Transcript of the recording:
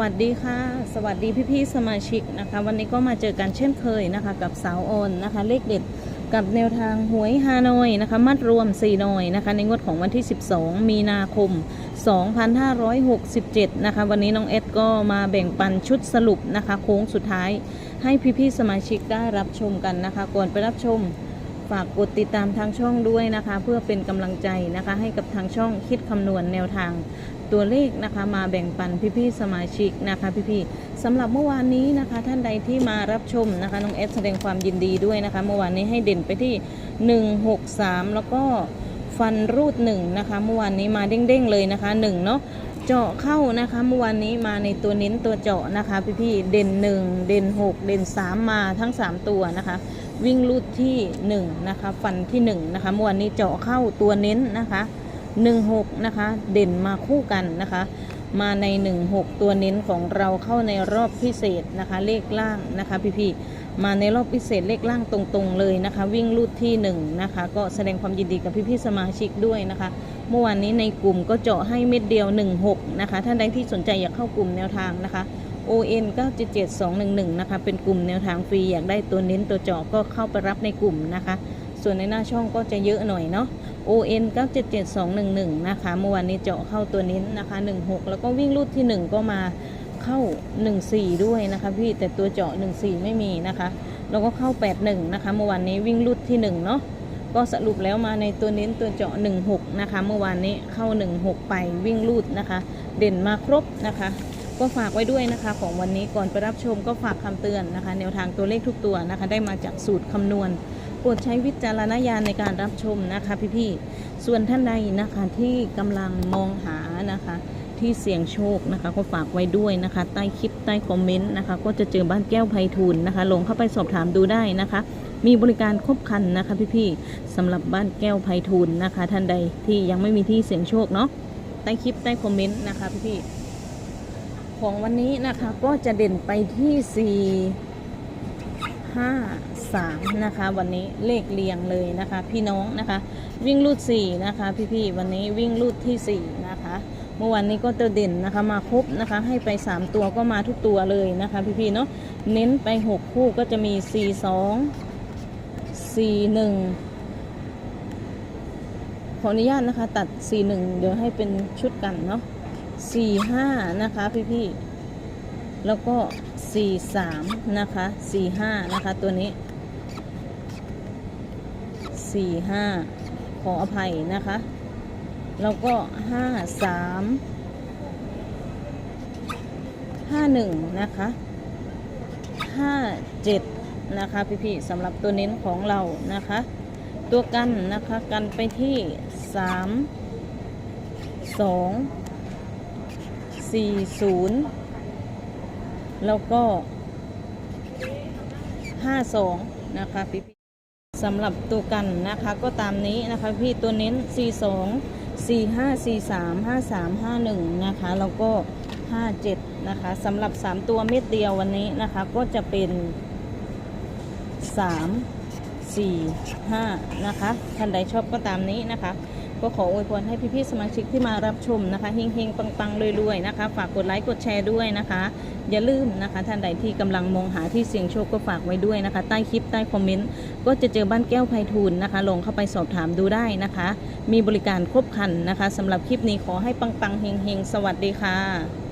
วัสดีค่ะ สวัสดีพี่ๆสมาชิกนะคะ วันนี้ก็มาเจอกันเช่นเคยนะคะ กับสาวโอนนะคะ เลขเด็ดกับแนวทางหวยฮานอยนะคะ มัดรวม4หน่อยนะคะ ในงวดของวันที่ 12 มีนาคม 2567 นะคะ วันนี้น้องเอสก็มาแบ่งปันชุดสรุปนะคะ โค้งสุดท้ายให้พี่ๆสมาชิกได้รับชมกันนะคะ ก่อนไปรับชมฝากกดติดตามทางช่องด้วยนะคะ เพื่อเป็นกำลังใจนะคะ ให้กับทางช่องคิดคำนวณแนวทาง ตัวเลขนะคะมาแบ่งปันพี่ๆสมาชิกนะคะพี่ๆสำหรับเมื่อวานนี้นะคะท่านใดที่มารับชมนะคะน้องเอสแสดงความยินดีด้วยนะคะเมื่อวานนี้ให้เด่นไปที่ 163 แล้วก็ฟันรูด1นะคะเมื่อวานนี้มาเด้งๆเลยนะคะ1เนาะเจาะเข้านะคะเมื่อวานนี้มาในตัวเน้นตัวเจาะนะคะพี่ๆเด่น 1 เด่น 6 เด่น 3 มาทั้ง 3 ตัวนะคะวิ่งรูดที่1นะคะฟันที่1นะคะเมื่อวานนี้เจาะเข้าตัวเน้นนะคะ 16 นะคะ เด่นมาคู่กันนะคะ มาใน 16 ตัวเน้นของเราเข้าในรอบพิเศษนะคะ เลขล่างนะคะพี่ๆมาในรอบพิเศษเลขล่างตรงๆเลยนะคะ วิ่งรูดที่1นะคะก็แสดงความยินดีกับพี่ๆสมาชิกด้วยนะคะ เมื่อวานนี้ในกลุ่มก็เจาะให้เม็ดเดียว 16 นะคะท่านใดที่สนใจอยากเข้ากลุ่มแนวทางนะคะ ON 977211 นะคะ เป็นกลุ่มแนวทางฟรี อยากได้ตัวเน้นตัวเจาะก็เข้าไปรับในกลุ่มนะคะ ส่วนในหน้าช่องก็จะเยอะหน่อยเนาะ ON 977211 นะคะ เมื่อวานนี้เจาะเข้าตัวเน้นนะคะ 16 แล้วก็วิ่งรูดที่ 1 ก็มาเข้า 14 ด้วยนะคะพี่แต่ตัวเจาะ 14 ไม่มีนะคะแล้วก็เข้า 81 นะคะ เมื่อวานนี้วิ่งรูดที่ 1 เนาะก็สรุปแล้วมาในตัวเน้นตัวเจาะ 16 นะคะ เมื่อวานนี้เข้า 16 ไปวิ่งรูดนะคะ เด่นมาครบนะคะ ก็ฝากไว้ด้วยนะคะ ของวันนี้ก่อนไปรับชมก็ฝากคำเตือนนะคะ แนวทางตัวเลขทุกตัวนะคะ ได้มาจากสูตรคำนวณ รดใช้วิจารณญาณในการรับชมนะคะพี่ๆส่วนท่านใดนะคะที่กำลังมองหานะคะ ที่เสี่ยงโชคนะคะ ก็ฝากไว้ด้วยนะคะ ใต้คลิปใต้คอมเมนต์นะคะ ก็จะเจอบ้านแก้วไพฑูรย์นะคะ ลงเข้าไปสอบถามดูได้นะคะ มีบริการครบคันนะคะพี่ๆสำหรับบ้านแก้วไพฑูรย์นะคะ ท่านใดที่ยังไม่มีที่เสี่ยงโชคเนาะใต้คลิปใต้คอมเมนต์นะคะพี่ๆของวันนี้นะคะก็จะเด่นไปที่ 4 5 3นะคะ วันนี้เลขเรียงเลยนะคะ พี่น้องนะคะ วิ่งรูด4นะคะ พี่ๆวันนี้วิ่งรูดที่4นะคะเมื่อวันนี้ก็ตัวเด่นนะคะมาครบนะคะ ให้ไป 3 ตัวก็มาทุกตัวเลยนะคะ พี่ๆเนาะเน้นไป 6 คู่ก็จะมี 4 2 4 1ขออนุญาตนะคะ ตัด 4 1 เดี๋ยวให้เป็นชุดกันเนาะสี่ห้านะคะ พี่ ๆ แล้วก็สี่สามนะคะสี่ห้านะคะ ตัวนี้ สี่ห้าขออภัยนะคะ แล้วก็ห้าสามห้าหนึ่งนะคะห้าเจ็ดนะคะพี่ๆสำหรับตัวเน้นของเรานะคะ ตัวกันนะคะกันไปที่สามสอง40แล้วก็52นะคะพี่ สำหรับตัวกันนะคะก็ตามนี้นะคะพี่ตัวเน้น 42 45 43 53 51 นะคะแล้วก็ 57 นะคะสำหรับ 3 ตัวเม็ดเดียววันนี้นะคะก็จะเป็น 3 4 5 นะคะท่านใดชอบก็ตามนี้นะคะ ก็ขออวยพรให้พี่ๆสมาชิกที่มารับชมนะคะเฮงๆปังๆรวยๆนะคะ ฝากกดไลค์กดแชร์ด้วยนะคะ อย่าลืมนะคะ ท่านใดที่กำลังมองหาที่เสี่ยงโชคก็ฝากไว้ด้วยนะคะ ใต้คลิปใต้คอมเมนต์ก็จะเจอบ้านแก้วไพฑูรย์นะคะ ลงเข้าไปสอบถามดูได้นะคะ มีบริการครบครันนะคะสำหรับคลิปนี้ขอให้ปังๆเฮงๆสวัสดีค่ะ